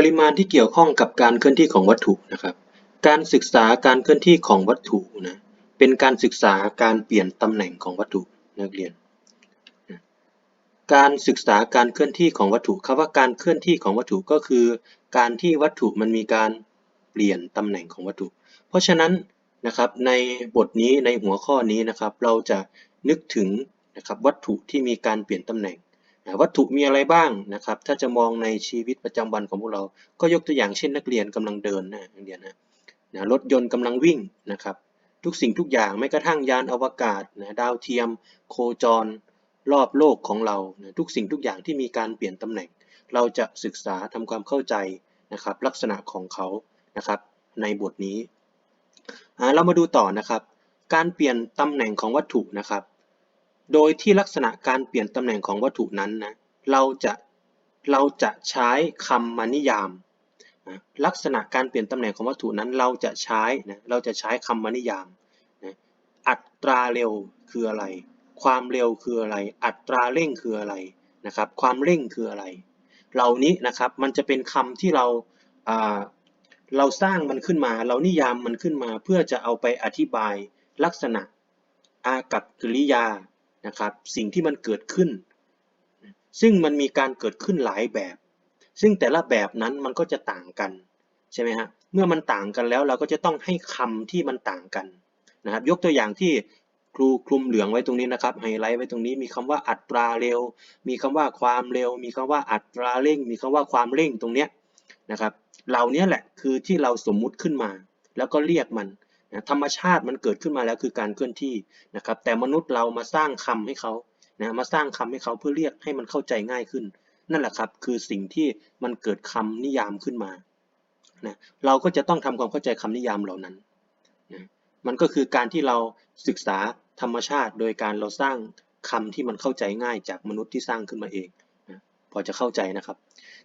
ปริมาณที่เกี่ยวข้องกับการเคลื่อนที่ของวัตถุนะครับ การศึกษาการเคลื่อนที่ของวัตถุนะเป็นการศึกษาการเปลี่ยนตำแหน่งของวัตถุนักเรียน การศึกษาการเคลื่อนที่ของวัตถุคำว่าการเคลื่อนที่ของวัตถุก็คือ การที่วัตถุมันมีการเปลี่ยนตำแหน่งของวัตถุ เพราะฉะนั้นนะครับในบทนี้ในหัวข้อนี้นะครับ เราจะนึกถึงนะครับวัตถุที่มีการเปลี่ยนตำแหน่ง วัตถุมีอะไรบ้างนะครับ ถ้าจะมองในชีวิตประจำวันของพวกเรา ก็ยกตัวอย่างเช่นนักเรียนกำลังเดินนะนักเรียนนะนะรถยนต์กำลังวิ่งนะครับ ทุกสิ่งทุกอย่างแม้กระทั่งยานอวกาศนะดาวเทียม โคจร รอบโลกของเรานะทุกสิ่งทุกอย่างที่มีการเปลี่ยนตำแหน่ง เราจะศึกษาทำความเข้าใจนะครับ ลักษณะของเขานะครับ ในบทนี้เรามาดูต่อนะครับ การเปลี่ยนตำแหน่งของวัตถุนะครับ โดยที่ลักษณะการเปลี่ยนตำแหน่งของวัตถุนั้นนะ เราจะเราจะใช้คำมานิยามนะลักษณะการเปลี่ยนตำแหน่งของวัตถุนั้นเราจะใช้นะเราจะใช้คำมานิยามนะอัตราเร็วคืออะไร ความเร็วคืออะไร อัตราเร่งคืออะไรนะครับ ความเร่งคืออะไร เหล่านี้นะครับมันจะเป็นคำที่เราเราสร้างมันขึ้นมา เรานิยามมันขึ้นมาเพื่อจะเอาไปอธิบายลักษณะอากับกิริยา นะครับสิ่งที่มันเกิดขึ้น ซึ่งมันมีการเกิดขึ้นหลายแบบ ซึ่งแต่ละแบบนั้นมันก็จะต่างกันใช่ไหมฮะเมื่อมันต่างกันแล้วเราก็จะต้องให้คำที่มันต่างกันนะครับ ยกตัวอย่างที่ครูคลุมเหลืองไว้ตรงนี้นะครับไฮไลท์ไว้ตรงนี้มีคำว่าอัตราเร็ว มีคำว่าความเร็ว มีคำว่าอัตราเร่ง มีคำว่าความเร่งตรงเนี้ยนะครับเหล่านี้แหละคือที่เราสมมุติขึ้นมา แล้วก็เรียกมัน นะธรรมชาติมันเกิดขึ้นมาแล้วคือการเคลื่อนที่นะครับ แต่มนุษย์เรามาสร้างคำให้เขานะมาสร้างคำให้เขาเพื่อเรียกให้มันเข้าใจง่ายขึ้น นั่นแหละครับคือสิ่งที่มันเกิดคำนิยามขึ้นมานะเราก็จะต้องทำความเข้าใจคำนิยามเหล่านั้นนะมันก็คือการที่เราศึกษาธรรมชาติ โดยการเราสร้างคำที่มันเข้าใจง่ายจากมนุษย์ที่สร้างขึ้นมาเองนะพอจะเข้าใจนะครับ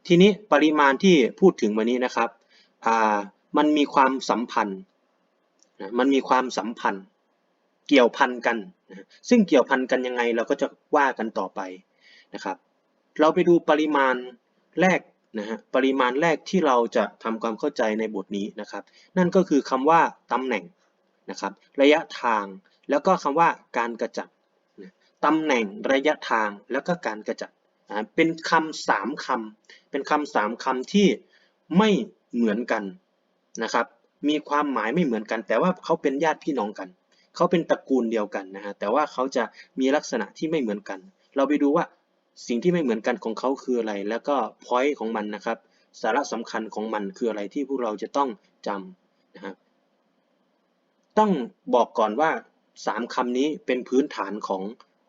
ทีนี้ปริมาณที่พูดถึงวันนี้นะครับมันมีความสัมพันธ์ มันมีความสัมพันธ์เกี่ยวพันกันนะซึ่งเกี่ยวพันกันยังไงเราก็จะว่ากันต่อไปนะครับ เราไปดูปริมาณแรกนะฮะปริมาณแรกที่เราจะทำความเข้าใจในบทนี้นะครับ นั่นก็คือคำว่าตำแหน่งนะครับ ระยะทางแล้วก็คำว่าการกระจัดนะตำแหน่งระยะทางแล้วก็การกระจัดนะเป็นคำสามคำเป็นคำสามคำที่ไม่เหมือนกันนะครับ มีความหมายไม่เหมือนกัน แต่ว่าเขาเป็นญาติพี่น้องกัน เขาเป็นตระกูลเดียวกันนะฮะแต่ว่าเขาจะมีลักษณะที่ไม่เหมือนกัน เราไปดูว่าสิ่งที่ไม่เหมือนกันของเขาคืออะไร แล้วก็ point ของมันนะครับ สาระสำคัญของมันคืออะไรที่พวกเราจะต้องจำนะครับต้องบอกก่อนว่าสามคำนี้เป็นพื้นฐานของ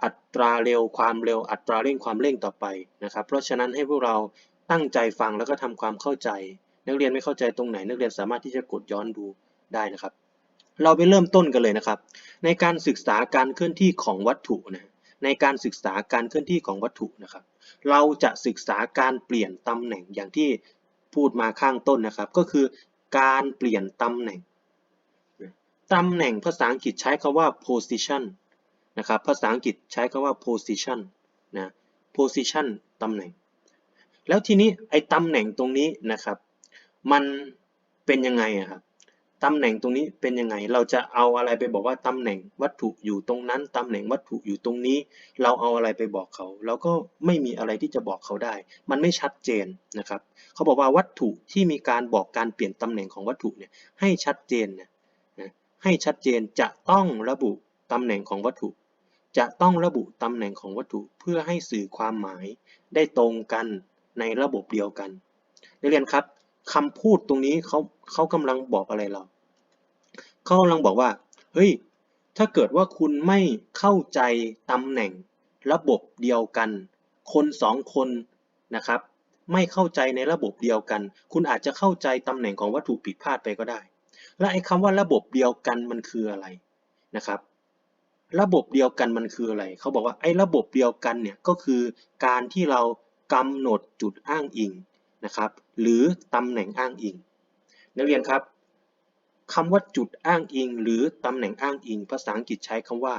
อัตราเร็วความเร็วอัตราเร่งความเร่งต่อไปนะครับ เพราะฉะนั้นให้พวกเราตั้งใจฟังแล้วก็ทำความเข้าใจ นักเรียนไม่เข้าใจตรงไหน นักเรียนสามารถที่จะกดย้อนดูได้นะครับ เราไปเริ่มต้นกันเลยนะครับ ในการศึกษาการเคลื่อนที่ของวัตถุนะในการศึกษาการเคลื่อนที่ของวัตถุนะครับ เราจะศึกษาการเปลี่ยนตำแหน่งอย่างที่พูดมาข้างต้นนะครับ ก็คือการเปลี่ยนตำแหน่งตำแหน่งภาษาอังกฤษใช้คำว่า position นะครับ ภาษาอังกฤษใช้คำว่า position นะ position ตำแหน่ง แล้วทีนี้ไอ้ตำแหน่งตรงนี้นะครับ มันเป็นยังไงอะครับตำแหน่งตรงนี้เป็นยังไง เราจะเอาอะไรไปบอกว่าตำแหน่งวัตถุอยู่ตรงนั้น ตำแหน่งวัตถุอยู่ตรงนี้ เราเอาอะไรไปบอกเขา เราก็ไม่มีอะไรที่จะบอกเขาได้ มันไม่ชัดเจนนะครับ เขาบอกว่าวัตถุที่มีการบอกการเปลี่ยนตำแหน่งของวัตถุเนี่ยให้ชัดเจนนะให้ชัดเจนจะต้องระบุตำแหน่งของวัตถุ จะต้องระบุตำแหน่งของวัตถุเพื่อให้สื่อความหมายได้ตรงกันในระบบเดียวกันนักเรียนครับ คำพูดตรงนี้เขาเขากำลังบอกอะไรเราเขากำลังบอกว่า เฮ้ย ถ้าเกิดว่าคุณไม่เข้าใจตำแหน่งระบบเดียวกัน คนสองคนนะครับ ไม่เข้าใจในระบบเดียวกัน คุณอาจจะเข้าใจตำแหน่งของวัตถุผิดพลาดไปก็ได้ และไอ้คำว่าระบบเดียวกันมันคืออะไรนะครับ ระบบเดียวกันมันคืออะไร เขาบอกว่าไอ้ระบบเดียวกันเนี่ยก็คือการที่เรากำหนดจุดอ้างอิง นะครับ หรือตำแหน่งอ้างอิง นักเรียนครับคำว่าจุดอ้างอิง หรือตำแหน่งอ้างอิง ภาษาอังกฤษใช้คำว่า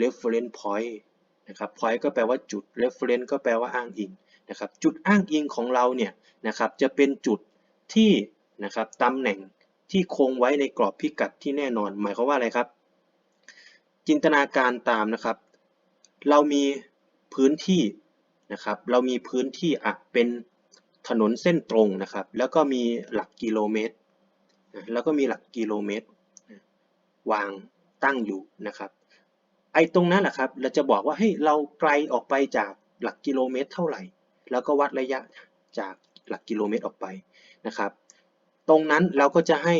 reference point นะครับ point ก็แปลว่าจุด reference ก็แปลว่าอ้างอิงนะครับ จุดอ้างอิงของเราเนี่ยนะครับ จะเป็นจุดที่นะครับตำแหน่งที่คงไว้ในกรอบพิกัดที่แน่นอน หมายความว่าอะไรครับ จินตนาการตามนะครับ เรามีพื้นที่นะครับ เรามีพื้นที่อะเป็น ถนนเส้นตรงนะครับ แล้วก็มีหลักกิโลเมตร แล้วก็มีหลักกิโลเมตร วางตั้งอยู่นะครับ ไอ้ตรงนั้นแหละครับ เราจะบอกว่าเฮ้ยเราไกลออกไปจากหลักกิโลเมตรเท่าไหร่ แล้วก็วัดระยะจากหลักกิโลเมตรออกไปนะครับ ตรงนั้นเราก็จะให้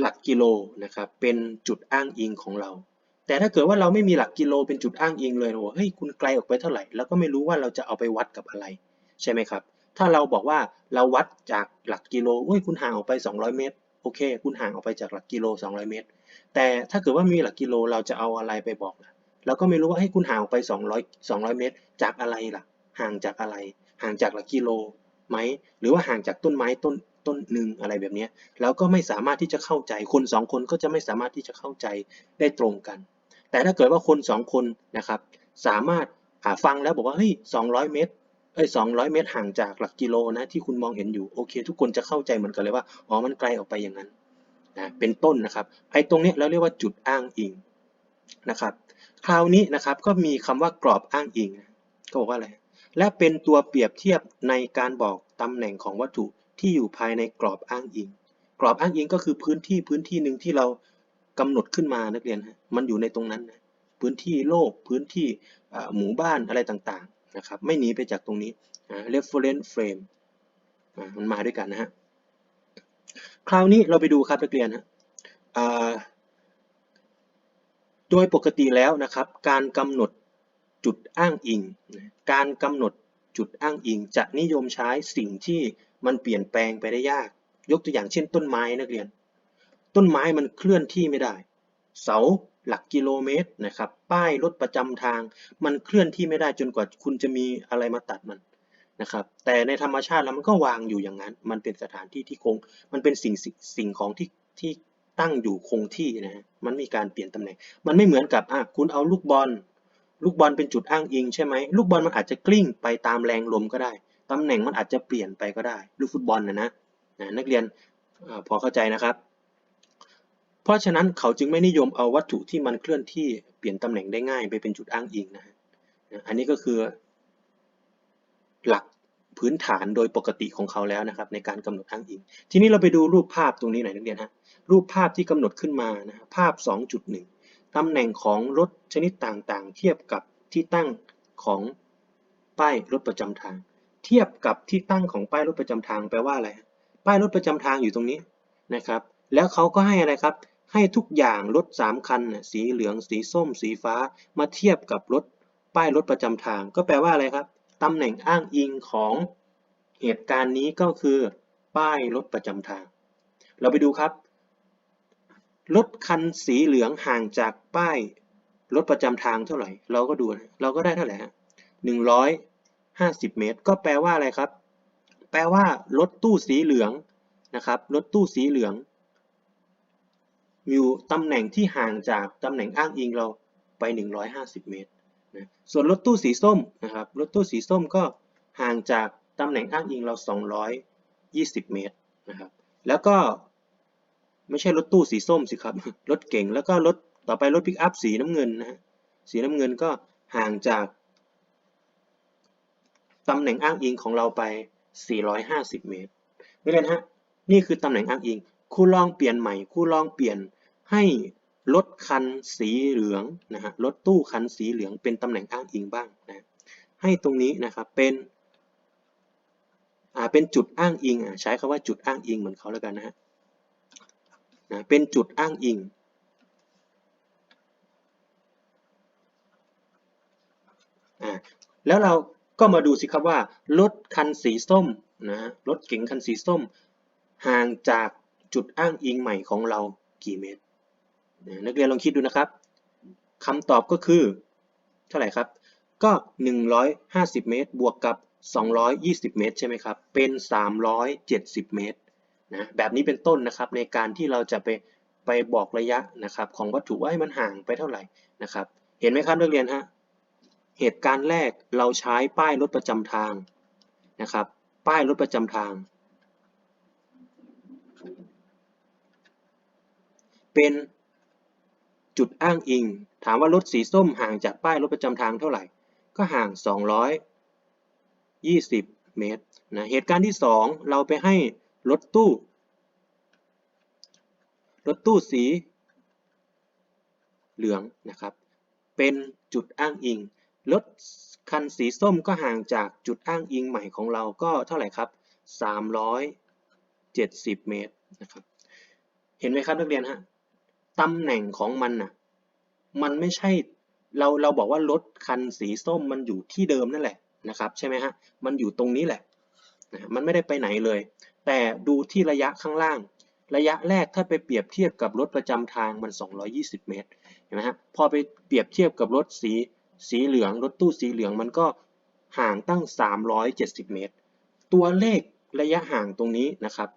หลักกิโลนะครับ เป็นจุดอ้างอิงของเรา แต่ถ้าเกิดว่าเราไม่มีหลักกิโลเป็นจุดอ้างอิงเลยว่าเฮ้ยคุณไกลออกไปเท่าไหร่ แล้วก็ไม่รู้ว่าเราจะเอาไปวัดกับอะไร ใช่ไหมครับ ถ้าเราบอกว่าเราวัดจากหลักกิโลเฮ้ยคุณห่างออกไป 200 เมตร โอเค คุณห่างออกไปจากหลักกิโล 200 เมตร แต่ถ้าเกิดว่ามีหลักกิโลเราจะเอาอะไรไปบอกล่ะเราก็ไม่รู้ว่าให้คุณห่างออกไป 200 200 เมตร จากอะไรล่ะ ห่างจากอะไร ห่างจากหลักกิโลไหม หรือว่าห่างจากต้นไม้ต้นต้นหนึ่งอะไรแบบนี้เราก็ไม่สามารถที่จะเข้าใจคนสองคนก็จะไม่สามารถที่จะเข้าใจได้ตรงกัน แต่ถ้าเกิดว่าคนสองคนนะครับ สามารถหาฟังแล้วบอกว่าเฮ้ย200 เมตร เอ้ย200เมตรห่างจากหลักกิโลนะที่คุณมองเห็นอยู่โอเค ทุกคนจะเข้าใจเหมือนกันเลยว่าอ๋อมันไกลออกไปอย่างนั้นนะเป็นต้นนะครับไอ้ตรงเนี้ยเราเรียกว่าจุดอ้างอิงนะครับคราวนี้นะครับก็มีคำว่ากรอบอ้างอิงก็บอกว่าอะไรและเป็นตัวเปรียบเทียบในการบอกตำแหน่งของวัตถุที่อยู่ภายในกรอบอ้างอิง กรอบอ้างอิงก็คือพื้นที่พื้นที่หนึ่งที่เรากำหนดขึ้นมานักเรียนฮะมันอยู่ในตรงนั้นนะพื้นที่โลกพื้นที่หมู่บ้านอะไรต่างๆ นะครับไม่หนีไปจากตรงนี้ reference frame มันมาด้วยกันนะฮะคราวนี้เราไปดูครับนักเรียนฮะโดยปกติแล้วนะครับ การกำหนดจุดอ้างอิง การกำหนดจุดอ้างอิง จะนิยมใช้สิ่งที่มันเปลี่ยนแปลงไปได้ยาก ยกตัวอย่างเช่นต้นไม้นักเรียน ต้นไม้มันเคลื่อนที่ไม่ได้ เสา หลักกิโลเมตรนะครับ ป้ายรถประจำทาง มันเคลื่อนที่ไม่ได้จนกว่าคุณจะมีอะไรมาตัดมันนะครับ แต่ในธรรมชาติแล้วมันก็วางอยู่อย่างนั้น มันเป็นสถานที่ที่คง มันเป็นสิ่งสิ่งงของที่ที่ตั้งอยู่คงที่นะฮะ มันมีการเปลี่ยนตำแหน่ง มันไม่เหมือนกับอะคุณเอาลูกบอล ลูกบอลเป็นจุดอ้างอิงใช่ไหม ลูกบอลมันอาจจะกลิ้งไปตามแรงลมก็ได้ ตำแหน่งมันอาจจะเปลี่ยนไปก็ได้ ลูกฟุตบอลนะนะนะนักเรียนอพอเข้าใจนะครับ เพราะฉะนั้นเขาจึงไม่นิยมเอาวัตถุที่มันเคลื่อนที่เปลี่ยนตำแหน่งได้ง่ายไปเป็นจุดอ้างอิงนะฮะอันนี้ก็คือ หลักพื้นฐานโดยปกติของเขาแล้วนะครับ ในการกำหนดอ้างอิง ทีนี้เราไปดูรูปภาพตรงนี้หน่อยนักเรียนฮะรูปภาพที่กำหนดขึ้นมานะฮะภาพ 2.1ตำแหน่งของรถชนิดต่างๆ เทียบกับที่ตั้งของป้ายรถประจำทาง เทียบกับที่ตั้งของป้ายรถประจำทางแปลว่าอะไร ป้ายรถประจำทางอยู่ตรงนี้นะครับ แล้วเขาก็ให้อะไรครับ ให้ทุกอย่างรถ 3 คันน่ะสีเหลืองสีส้ม สีฟ้ามาเทียบกับรถป้ายรถประจำทาง ก็แปลว่าอะไรครับตำแหน่งอ้างอิงของเหตุการณ์นี้ก็คือ ป้ายรถประจำทาง เราไปดูครับรถคันสีเหลืองห่างจากป้ายรถประจำทางเท่าไหร่ เราก็ดูเราก็ได้เท่าไหร่ฮะหนึ่งร้อยห้าสิบเมตร ก็แปลว่าอะไรครับ แปลว่ารถตู้สีเหลืองนะครับ รถตู้สีเหลือง อยู่ตำแหน่งที่ห่างจากตำแหน่งอ้างอิงเราไป 150 เมตรนะส่วนรถตู้สีส้มนะครับรถตู้สีส้มก็ห่างจากตำแหน่งอ้างอิงเรา 220 เมตรนะครับแล้วก็ไม่ใช่รถตู้สีส้มสิครับรถเก่งแล้วก็รถต่อไปรถปิกอัพสีน้ำเงินนะฮะสีน้ำเงินก็ห่างจากตำแหน่งอ้างอิงของเราไป 450 เมตรนักเรียฮะนี่คือตำแหน่งอ้างอิง ครูลองเปลี่ยนใหม่ครูลองเปลี่ยนให้รถคันสีเหลืองนะฮะรถตู้คันสีเหลืองเป็นตำแหน่งอ้างอิงบ้างนะให้ตรงนี้นะครับเป็นอ่าเป็นจุดอ้างอิงอะใช้คำว่าจุดอ้างอิงเหมือนเขาแล้วกันนะฮะนะเป็นจุดอ้างอิงอ่าแล้วเราก็มาดูสิครับว่ารถคันสีส้มนะฮะรถเก๋งคันสีส้ม ห่างจาก จุดอ้างอิงใหม่ของเรากี่เมตร นักเรียนลองคิดดูนะครับคำตอบก็คือ เท่าไหร่ครับ ก็ 150 เมตร บวกกับ 220 เมตร ใช่ไหมครับ เป็น 370 เมตรนะแบบนี้เป็นต้นนะครับในการที่เราจะไปไปบอกระยะนะครับของวัตถุว่าให้มันห่างไปเท่าไหร่นะครับ เห็นไหมครับนักเรียนฮะเหตุการณ์แรกเราใช้ป้ายรถประจำทางนะครับ ป้ายรถประจำทาง เป็นจุดอ้างอิง ถามว่ารถสีส้มห่างจากป้ายรถประจำทางเท่าไหร่ ก็ห่าง 220 เมตรนะเหตุการณ์ที่ 2 เราไปให้รถตู้ รถตู้สีเหลืองนะครับ เป็นจุดอ้างอิง รถคันสีส้มก็ห่างจากจุดอ้างอิงใหม่ของเราก็เท่าไหร่ครับ 370 เมตรนะครับ เห็นไหมครับนักเรียนฮะ ตำแหน่งของมันน่ะ มันไม่ใช่เราเราบอกว่ารถคันสีส้มมันอยู่ที่เดิมนั่นแหละนะครับใช่ไหมฮะมันอยู่ตรงนี้แหละนะมันไม่ได้ไปไหนเลย แต่ดูที่ระยะข้างล่าง ระยะแรกถ้าไปเปรียบเทียบกับรถประจำทางมัน 220 เมตรเห็นไหมฮะพอไปเปรียบเทียบกับรถสีสีเหลือง รถตู้สีเหลืองมันก็ห่างตั้ง 370 เมตร ตัวเลขระยะห่างตรงนี้นะครับ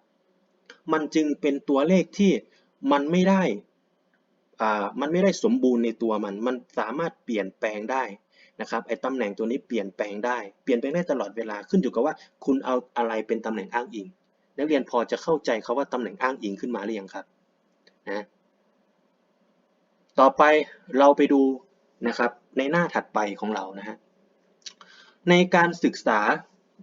มันจึงเป็นตัวเลขที่มันไม่ได้ มันไม่ได้สมบูรณ์ในตัวมัน มันสามารถเปลี่ยนแปลงได้นะครับ ไอ้ตำแหน่งตัวนี้เปลี่ยนแปลงได้ เปลี่ยนแปลงได้ตลอดเวลา ขึ้นอยู่กับว่าคุณเอาอะไรเป็นตำแหน่งอ้างอิง นักเรียนพอจะเข้าใจคาว่าตำแหน่งอ้างอิงขึ้นมาหรือยังครับ นะ ต่อไปเราไปดูนะครับในหน้าถัดไปของเรานะฮะ ในการศึกษา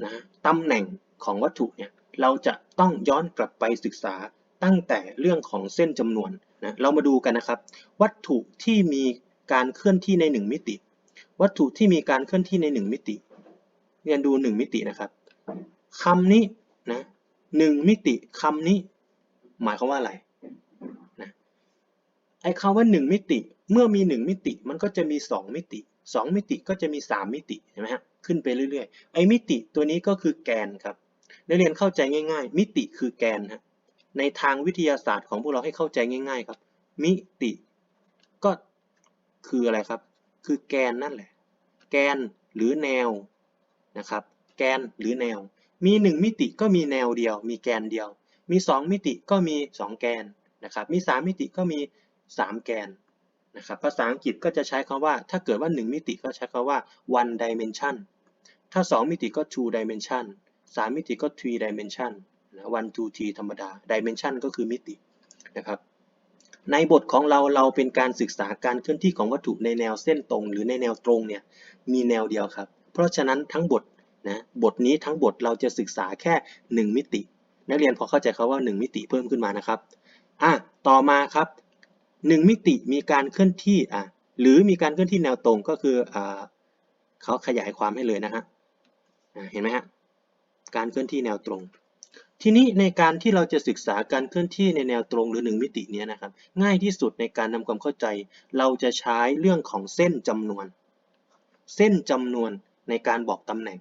นะตำแหน่งของวัตถุเนี่ย เราจะต้องย้อนกลับไปศึกษาตั้งแต่เรื่องของเส้นจำนวน นะเรามาดูกันนะครับ วัตถุที่มีการเคลื่อนที่ใน 1 มิติ วัตถุที่มีการเคลื่อนที่ใน 1 มิติ เรียนดู 1 มิตินะครับคำนี้นะหนึ่งมิติคำนี้ หมายความว่าอะไรนะไอ้คำว่า 1 มิติเมื่อมี 1 มิติมันก็จะมี 2 มิติ 2 มิติก็จะมี 3 มิติเห็นไหมฮะขึ้นไปเรื่อยๆไอ้มิติตัวนี้ก็คือแกนครับนักเรียนเข้าใจง่าย ๆ มิติคือแกนฮะ ในทางวิทยาศาสตร์ของพวกเราให้เข้าใจง่าย ๆ ครับ มิติก็คืออะไรครับ คือแกนนั่นแหละ แกนหรือแนวนะครับ แกนหรือแนว มี 1 มิติก็มีแนวเดียว มีแกนเดียว มี 2 มิติก็มี 2 แกนนะครับ มี 3 มิติก็มี 3 แกนนะครับ ภาษาอังกฤษก็จะใช้คำว่า ถ้าเกิดว่า 1 มิติก็ใช้คำว่า one dimension ถ้า 2 มิติก็ two dimension 3 มิติก็ three dimension นะ one two three ธรรมดา dimension ก็คือมิตินะครับในบทของเราเราเป็นการศึกษาการเคลื่อนที่ของวัตถุในแนวเส้นตรง หรือในแนวตรงเนี่ยมีแนวเดียวครับ เพราะฉะนั้นทั้งบทนะบทนี้ทั้งบทเราจะศึกษาแค่ 1 มิติ นักเรียนพอเข้าใจเขาว่า 1 มิติเพิ่มขึ้นมานะครับอะต่อมาครับ 1 มิติมีการเคลื่อนที่อะหรือมีการเคลื่อนที่แนวตรงก็คืออ่าเขาขยายความให้เลยนะฮะเห็นไหมฮะการเคลื่อนที่แนวตรง ทีนี้ในการที่เราจะศึกษาการเคลื่อนที่ในแนวตรงหรือ 1 มิติเนี้ยนะครับ ง่ายที่สุดในการทำความเข้าใจ เราจะใช้เรื่องของเส้นจำนวน เส้นจำนวนในการบอกตำแหน่ง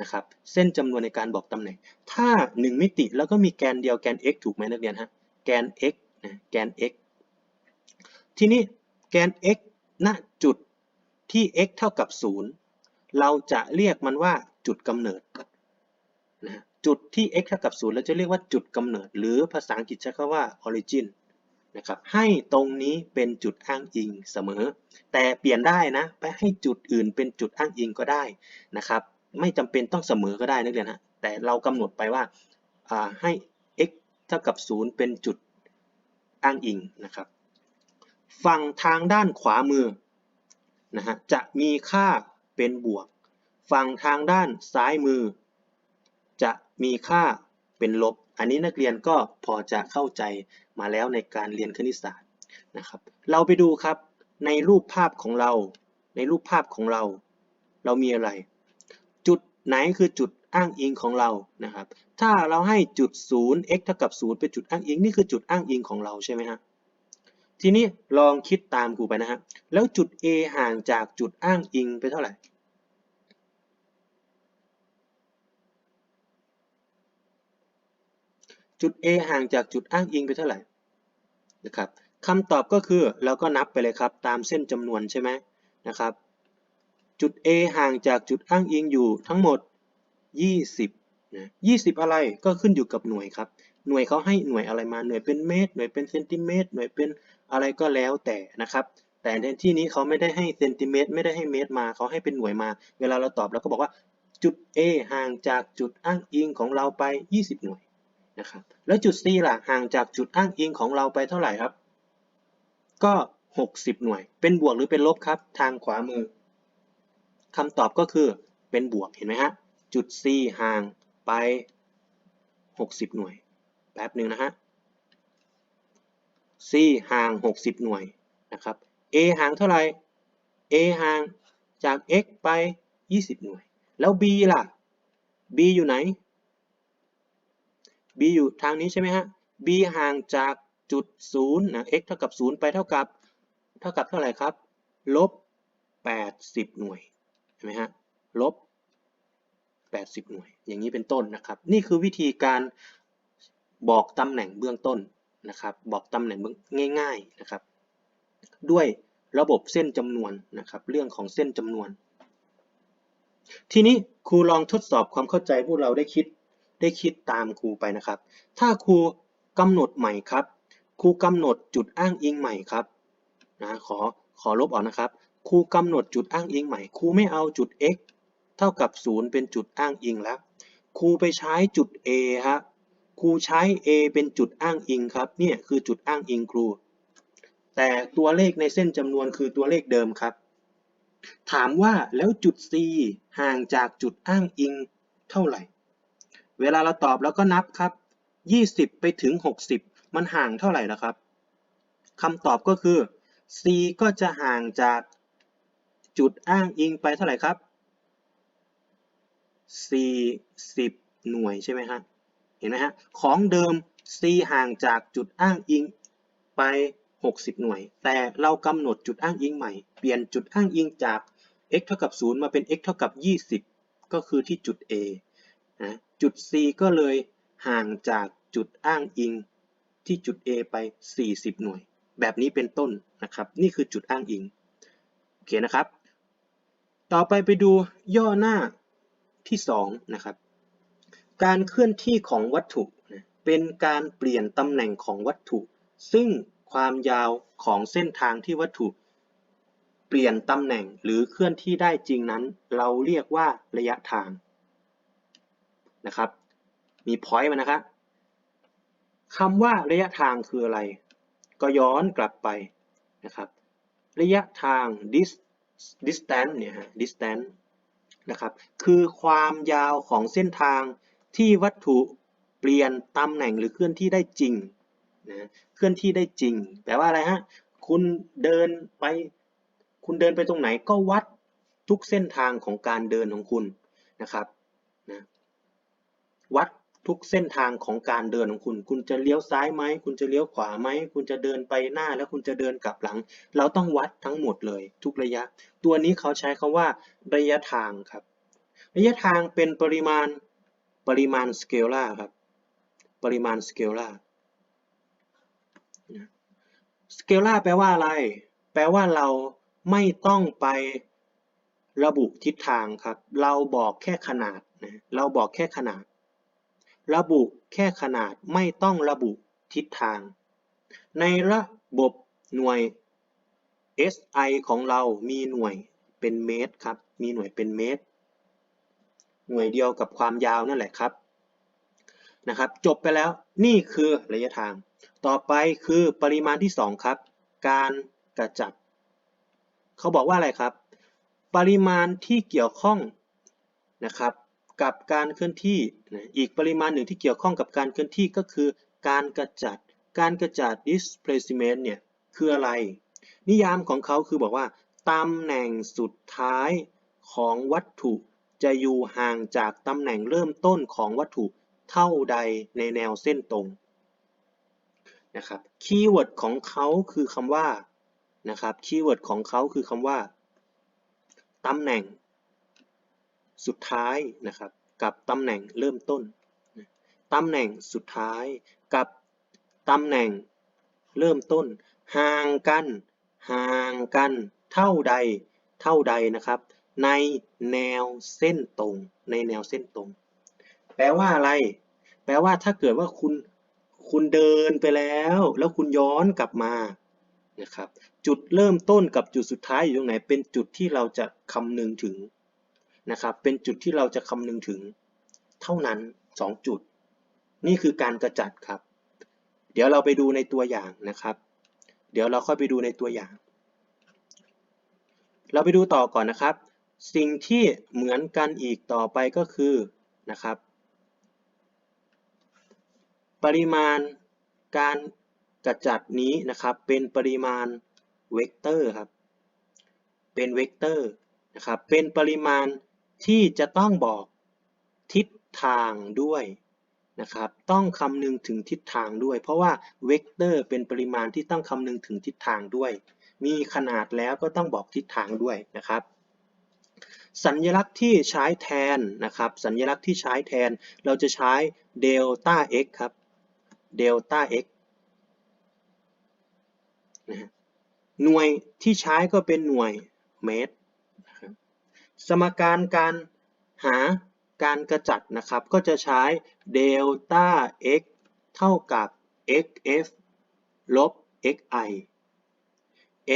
นะครับเส้นจำนวนในการบอกตำแหน่ง ถ้า 1 มิติแล้วก็มีแกนเดียวแกน x ถูกไหมนักเรียนฮะแกน x นะแกน x ทีนี้แกน x ณจุดที่ x เท่ากับ 0 เราจะเรียกมันว่าจุดกำเนิดนะ จุดที่ x เท่ากับ0เราจะเรียกว่าจุดกำเนิด หรือภาษาอังกฤษใช้คำว่า origin นะครับให้ตรงนี้เป็นจุดอ้างอิงเสมอ แต่เปลี่ยนได้นะ ไปให้จุดอื่นเป็นจุดอ้างอิงก็ได้นะครับไม่จำเป็นต้องเสมอก็ได้นักเรียนฮะแต่เรากำหนดไปว่าให้ x เท่ากับ 0 เป็นจุดอ้างอิงนะครับฝั่งทางด้านขวามือนะฮะจะมีค่าเป็นบวก ฝั่งทางด้านซ้ายมือ มีค่าเป็นลบ อันนี้นักเรียนก็พอจะเข้าใจมาแล้วในการเรียนคณิตศาสตร์นะครับ เราไปดูครับในรูปภาพของเรา ในรูปภาพของเรา เรามีอะไร จุดไหนคือจุดอ้างอิงของเรานะครับ ถ้าเราให้จุด 0 x เท่ากับ 0 เป็นจุดอ้างอิง นี่คือจุดอ้างอิงของเราใช่ไหมฮะทีนี้ลองคิดตามครูไปนะฮะแล้วจุด A ห่างจากจุดอ้างอิงไปเท่าไหร่ จุด A ห่างจากจุดอ้างอิงไปเท่าไหร่นะครับคำตอบก็คือเราก็นับไปเลยครับตามเส้นจำนวนใช่ไหมนะครับจุด A ห่างจากจุดอ้างอิงอยู่ทั้งหมด 20นะ20 อะไรก็ขึ้นอยู่กับหน่วยครับ หน่วยเขาให้หน่วยอะไรมาหน่วยเป็นเมตร หน่วยเป็นเซนติเมตร หน่วยเป็นอะไรก็แล้วแต่นะครับ แต่ในที่นี้เขาไม่ได้ให้เซนติเมตรไม่ได้ให้เมตรมาเขาให้เป็นหน่วยมา เวลาเราตอบเราก็บอกว่าจุด A ห่างจากจุดอ้างอิงของเราไป 20 หน่วย นะครับแล้วจุด C ล่ะห่างจากจุดอ้างอิงของเราไปเท่าไหร่ครับ ก็ 60 หน่วย เป็นบวกหรือเป็นลบครับ ทางขวามือคำตอบก็คือเป็นบวกเห็นไหมฮะจุด C ห่างไป 60 หน่วยแป๊บหนึ่งนะฮะ C ห่าง 60 หน่วยนะครับ A ห่างเท่าไหร่ A ห่างจาก x ไป 20 หน่วย แล้ว b ล่ะ b อยู่ไหน b อยู่ทางนี้ใช่ไหมฮะ b ห่างจากจุด0นะ x เท่ากับ 0 ไปเท่ากับ เท่ากับเท่าไหร่ครับลบ80 หน่วยเห็นไหมฮะลบ80 หน่วย อย่างนี้เป็นต้นนะครับ นี่คือวิธีการบอกตำแหน่งเบื้องต้นนะครับ บอกตำแหน่งง่าย ๆนะครับ ด้วยระบบเส้นจำนวนนะครับ เรื่องของเส้นจำนวน ทีนี้ครูลองทดสอบความเข้าใจพวกเราได้คิด ได้คิดตามครูไปนะครับ ถ้าครูกำหนดใหม่ครับ ครูกำหนดจุดอ้างอิงใหม่ครับนะขอขอลบออกนะครับ ครูกำหนดจุดอ้างอิงใหม่ ครูไม่เอาจุด x เท่ากับ 0 เป็นจุดอ้างอิงแล้ว ครูไปใช้จุด a ฮะครูใช้ a เป็นจุดอ้างอิงครับ เนี่ยคือจุดอ้างอิงครู แต่ตัวเลขในเส้นจำนวนคือตัวเลขเดิมครับ ถามว่าแล้วจุด c ห่างจากจุดอ้างอิงเท่าไหร่ เวลาเราตอบแล้วก็นับครับ 20 ไปถึง 60 มันห่างเท่าไหร่ล่ะครับคำตอบก็คือ c ก็จะห่างจากจุดอ้างอิงไปเท่าไหร่ครับ 40 หน่วยใช่ไหมฮะ เห็นไหมฮะ ของเดิม c ห่างจากจุดอ้างอิงไป 60 หน่วย แต่เรากำหนดจุดอ้างอิงใหม่ เปลี่ยนจุดอ้างอิงจาก x เท่ากับ 0 มาเป็น x เท่ากับ 20 ก็คือที่จุด a นะ จุด c ก็เลยห่างจากจุดอ้างอิงที่จุด a ไป 40 หน่วย แบบนี้เป็นต้นนะครับ นี่คือจุดอ้างอิง โอเคนะครับ ต่อไปไปดูย่อหน้าที่ 2 นะครับ การเคลื่อนที่ของวัตถุ เป็นการเปลี่ยนตำแหน่งของวัตถุ ซึ่งความยาวของเส้นทางที่วัตถุเปลี่ยนตำแหน่งหรือเคลื่อนที่ได้จริงนั้น เราเรียกว่าระยะทาง นะครับ มีพอยต์มานะครับคำว่าระยะทางคืออะไร ก็ย้อนกลับไปนะครับ ระยะทาง dis distance เนี่ยฮะ distance นะครับคือความยาวของเส้นทางที่วัตถุเปลี่ยนตำแหน่งหรือเคลื่อนที่ได้จริงนะเคลื่อนที่ได้จริงแปลว่าอะไรฮะคุณเดินไป คุณเดินไปตรงไหนก็วัดทุกเส้นทางของการเดินของคุณนะครับนะ วัดทุกเส้นทางของการเดินของคุณ คุณจะเลี้ยวซ้ายไหม คุณจะเลี้ยวขวาไหม คุณจะเดินไปหน้าแล้วคุณจะเดินกลับหลัง เราต้องวัดทั้งหมดเลยทุกระยะ ตัวนี้เขาใช้คาว่าระยะทางครับ ระยะทางเป็นปริมาณปริมาณสเกลาร์ครับ ปริมาณสเกลาร์สเกลาร์แปลว่าอะไร แปลว่าเราไม่ต้องไประบุทิศทางครับ เราบอกแค่ขนาดนะ เราบอกแค่ขนาด ระบุแค่ขนาดไม่ต้องระบุทิศทาง ในระบบหน่วย SI ของเรามีหน่วยเป็นเมตรครับ มีหน่วยเป็นเมตร หน่วยเดียวกับความยาวนั่นแหละครับ นะครับ จบไปแล้ว นี่คือระยะทาง ต่อไปคือปริมาณที่ 2 ครับ การกระจัด เขาบอกว่าอะไรครับ ปริมาณที่เกี่ยวข้องนะครับ กับการเคลื่อนที่ อีกปริมาณหนึ่งที่เกี่ยวข้องกับการเคลื่อนที่ก็คือ การกระจัด การกระจัด displacement เนี่ยคืออะไร นิยามของเขาคือบอกว่าตำแหน่งสุดท้ายของวัตถุจะอยู่ห่างจากตำแหน่งเริ่มต้นของวัตถุเท่าใดในแนวเส้นตรงนะครับ คีย์เวิร์ดของเขาคือคำว่านะครับ คีย์เวิร์ดของเขาคือคำว่าตำแหน่ง สุดท้ายนะครับ กับตำแหน่งเริ่มต้นตำแหน่งสุดท้ายกับตำแหน่งเริ่มต้น ห่างกัน ห่างกัน เท่าใด เท่าใดนะครับ ในแนวเส้นตรง ในแนวเส้นตรง แปลว่าอะไร แปลว่าถ้าเกิดว่าคุณคุณเดินไปแล้ว แล้วคุณย้อนกลับมานะครับ จุดเริ่มต้นกับจุดสุดท้ายอยู่ตรงไหน เป็นจุดที่เราจะคำนึงถึง นะครับเป็นจุดที่เราจะคำนึงถึงเท่านั้น 2 จุด นี่คือการกระจัดครับ เดี๋ยวเราไปดูในตัวอย่างนะครับ เดี๋ยวเราค่อยไปดูในตัวอย่าง เราไปดูต่อก่อนนะครับ สิ่งที่เหมือนกันอีกต่อไปก็คือนะครับ ปริมาณการกระจัดนี้นะครับเป็นปริมาณเวกเตอร์ครับเป็นเวกเตอร์นะครับเป็นปริมาณ ที่จะต้องบอกทิศทางด้วยนะครับ ต้องคำนึงถึงทิศทางด้วย เพราะว่าเวกเตอร์เป็นปริมาณที่ต้องคำนึงถึงทิศทางด้วย มีขนาดแล้วก็ต้องบอกทิศทางด้วยนะครับ สัญลักษณ์ที่ใช้แทนนะครับ สัญลักษณ์ที่ใช้แทน เราจะใช้เดลต้า x ครับเดลต้า x นะหน่วยที่ใช้ก็เป็นหน่วยเมตร สมการการหาการกระจัดนะครับ ก็จะใช้เดลต้า x เท่ากับ xf ลบ xi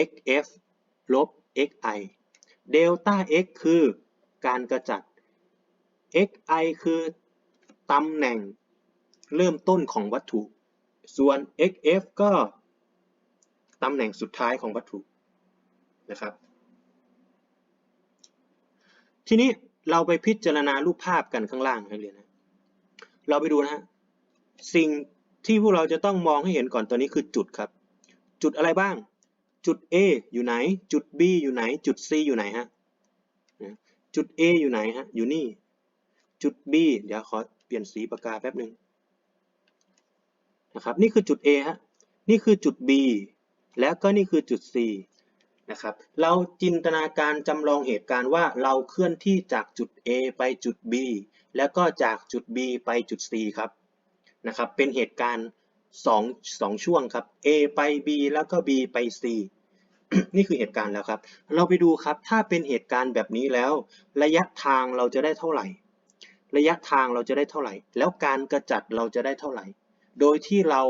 xf ลบ xi เดลต้า x คือการกระจัด xi คือตำแหน่งเริ่มต้นของวัตถุ ส่วน xf ก็ตำแหน่งสุดท้ายของวัตถุนะครับ ทีนี้เราไปพิจารณารูปภาพกันข้างล่างนักเรียนนะเราไปดูนะฮะสิ่งที่พวกเราจะต้องมองให้เห็นก่อนตัวนี้คือจุดครับ จุดอะไรบ้าง จุด A อยู่ไหน จุด B อยู่ไหน จุด C อยู่ไหนฮะจุด A อยู่ไหนฮะอยู่นี่ จุด B เดี๋ยวขอเปลี่ยนสีปากกาแป๊บหนึ่งนะครับนี่คือจุด A ฮะนี่คือจุด B แล้วก็นี่คือจุด C นะครับ เราจินตนาการจำลองเหตุการณ์ว่าเราเคลื่อนที่จากจุด A ไปจุด B แล้วก็จากจุด B ไปจุด C ครับนะครับ เป็นเหตุการณ์2 2ช่วงครับ A ไป B แล้วก็ B ไป C นี่คือเหตุการณ์แล้วครับ เราไปดูครับ ถ้าเป็นเหตุการณ์แบบนี้แล้ว ระยะทางเราจะได้เท่าไหร่ ระยะทางเราจะได้เท่าไหร่ แล้วการกระจัดเราจะได้เท่าไหร่ โดยที่เรา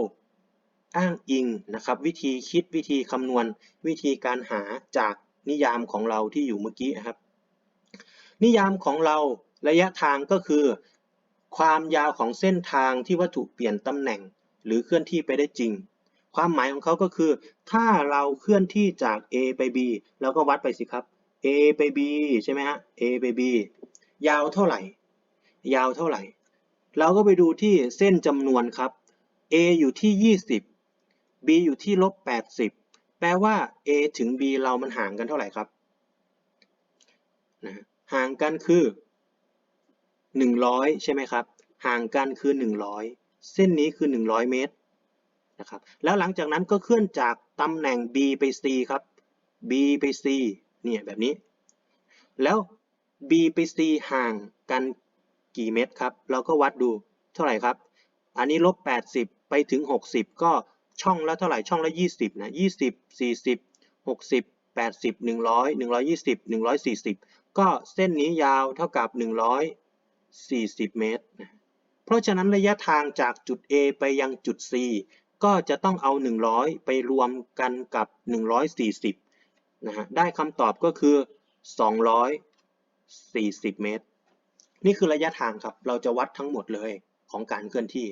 อ้างอิงนะครับวิธีคิดวิธีคำนวณ วิธีการหาจากนิยามของเราที่อยู่เมื่อกี้นะครับ นิยามของเราระยะทางก็คือ ความยาวของเส้นทางที่วัตถุเปลี่ยนตำแหน่ง หรือเคลื่อนที่ไปได้จริง ความหมายของเขาก็คือ ถ้าเราเคลื่อนที่จาก A ไป B เราก็วัดไปสิครับ A ไป B ใช่ไหมฮะ A ไป B ยาวเท่าไหร่ ยาวเท่าไหร่ เราก็ไปดูที่เส้นจำนวนครับ A อยู่ที่ 20 B อยู่ที่ลบ80 แปลว่า A ถึง B เรามันห่างกันเท่าไหร่ครับนะห่างกันคือ 100 ใช่ไหมครับ ห่างกันคือ 100 เส้นนี้คือ 100 เมตรนะครับ แล้วหลังจากนั้นก็เคลื่อนจากตำแหน่ง B ไป C ครับ B ไป C เนี่ยแบบนี้ แล้ว B ไป C ห่างกันกี่เมตรครับ เราก็วัดดูเท่าไหร่ครับ อันนี้ลบ 80 ไปถึง 60 ก็ ช่องละเท่าไหร่ช่องละ 20นะ20 40 60 80 100 120 140 ก็เส้นนี้ยาวเท่ากับ 140 เมตรนะเพราะฉะนั้นระยะทางจากจุด A ไปยังจุด C ก็จะต้องเอา 100 ไปรวมกันกับ 140นะฮะได้คำตอบก็คือ 240 เมตร นี่คือระยะทางครับ เราจะวัดทั้งหมดเลยของการเคลื่อนที่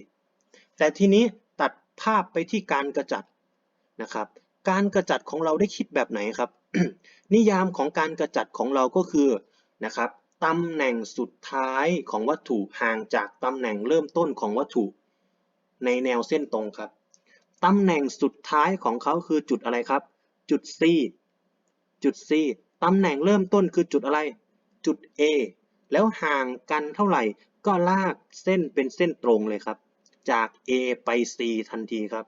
แต่ทีนี้ ภาพไปที่การกระจัดนะครับ การกระจัดของเราได้คิดแบบไหนครับ นิยามของการกระจัดของเราก็คือนะครับตำแหน่งสุดท้ายของวัตถุห่างจากตำแหน่งเริ่มต้นของวัตถุ ในแนวเส้นตรงครับตำแหน่งสุดท้ายของเขาคือจุดอะไรครับ จุด C จุด C ตำแหน่งเริ่มต้นคือจุดอะไร จุด A แล้วห่างกันเท่าไหร่ก็ลากเส้นเป็นเส้นตรงเลยครับ จาก A ไป C ทันทีครับ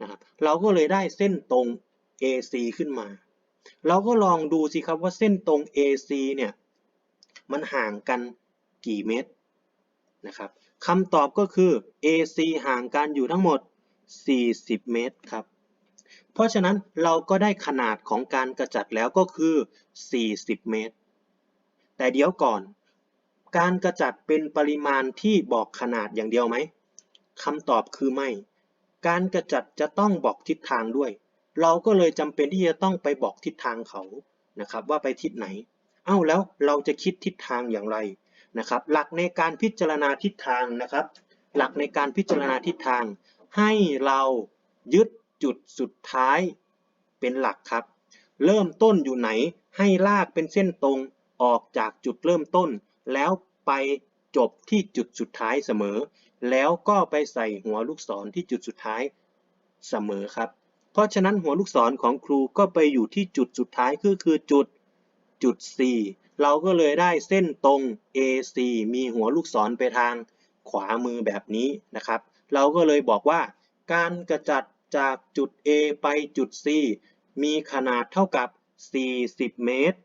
นะครับเราก็เลยได้เส้นตรง AC ขึ้นมา เราก็ลองดูสิครับว่าเส้นตรง AC เนี่ยมันห่างกันกี่เมตรนะครับคำตอบก็คือ AC ห่างกันอยู่ทั้งหมด 40 เมตรครับ เพราะฉะนั้นเราก็ได้ขนาดของการกระจัดแล้วก็คือ 40 เมตร แต่เดี๋ยวก่อน การกระจัดเป็นปริมาณที่บอกขนาดอย่างเดียวไหม คำตอบคือไม่ การกระจัดจะต้องบอกทิศทางด้วย เราก็เลยจำเป็นที่จะต้องไปบอกทิศทางเขานะครับว่าไปทิศไหน เอ้าแล้วเราจะคิดทิศทางอย่างไรนะครับ หลักในการพิจารณาทิศทางนะครับ หลักในการพิจารณาทิศทาง ให้เรายึดจุดสุดท้ายเป็นหลักครับ เริ่มต้นอยู่ไหนให้ลากเป็นเส้นตรงออกจากจุดเริ่มต้น แล้วไปจบที่จุดสุดท้ายเสมอ แล้วก็ไปใส่หัวลูกศรที่จุดสุดท้ายเสมอครับ เพราะฉะนั้นหัวลูกศรของครูก็ไปอยู่ที่จุดสุดท้ายคือคือจุดจุด C เราก็เลยได้เส้นตรง AC มีหัวลูกศรไปทางขวามือแบบนี้นะครับ เราก็เลยบอกว่า การกระจัดจากจุด A ไปจุด C มีขนาดเท่ากับ 40 เมตร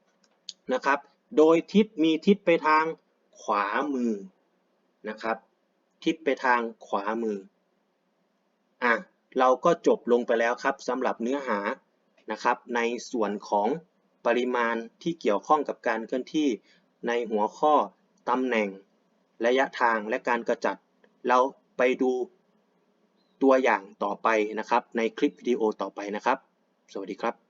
นะครับ โดยทิศมีทิศไปทางขวามือนะครับ ทิศไปทางขวามือ อะ เราก็จบลงไปแล้วครับสำหรับเนื้อหานะครับ ในส่วนของปริมาณที่เกี่ยวข้องกับการเคลื่อนที่ในหัวข้อตำแหน่ง ระยะทางและการกระจัด เราไปดูตัวอย่างต่อไปนะครับ ในคลิปวิดีโอต่อไปนะครับ สวัสดีครับ